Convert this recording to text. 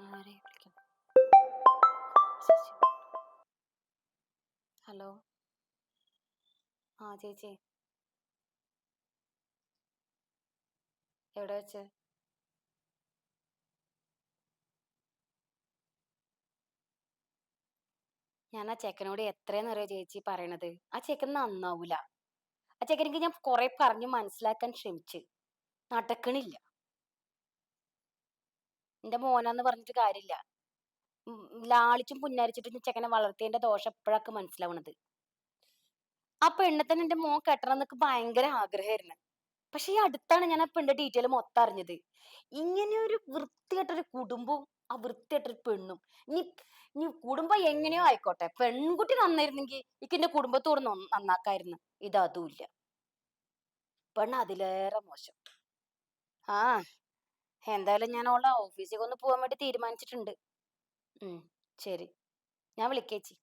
ആരെ വിളിക്കണം ഹലോ. ആ ചേച്ചി. എവിടെ വെച്ച്? ഞാൻ ആ ചേക്കനോട് എത്രയെന്ന് അറിയോ ചേച്ചി പറയണത്? ആ ചേക്കൻ നന്നാവൂല. ആ ചേക്കനെങ്കിൽ ഞാൻ കുറെ പറഞ്ഞു മനസ്സിലാക്കാൻ ശ്രമിച്ച്. നടക്കണില്ല. എന്റെ മോനാന്ന് പറഞ്ഞിട്ട് കാര്യമില്ല. ഉം, ലാളിച്ചും പുന്നാരിച്ചിട്ടും ചെക്കനെ വളർത്തിയതിന്റെ ദോഷം എപ്പോഴൊക്കെ മനസ്സിലാവണത്? ആ പെണ്ണെ തന്നെ എന്റെ മോൻ കെട്ടണം എന്നൊക്കെ ഭയങ്കര ആഗ്രഹമായിരുന്നു പക്ഷെ ഈ അടുത്താണ് ഞാൻ ആ പെണ്ണിന്റെ ഡീറ്റെയിൽ മൊത്തം അറിഞ്ഞത്. ഇങ്ങനെ ഒരു കുടുംബവും ആ വൃത്തികെട്ടൊരു പെണ്ണും. ഇനി ഇനി കുടുംബം എങ്ങനെയോ ആയിക്കോട്ടെ. പെൺകുട്ടി നന്നായിരുന്നെങ്കിൽ എനിക്ക് എന്റെ കുടുംബത്തോട് നന്ന- നന്നാക്കായിരുന്നു. ഇത് അതുമില്ല പെണ്ണ് അതിലേറെ മോശം. ആ. എന്തായാലും ഞാൻ ഓളെ ഓഫീസിലേക്ക് ഒന്ന് പോകാൻ വേണ്ടി തീരുമാനിച്ചിട്ടുണ്ട്. ഉം ശരി. ഞാൻ വിളിക്കേച്ചി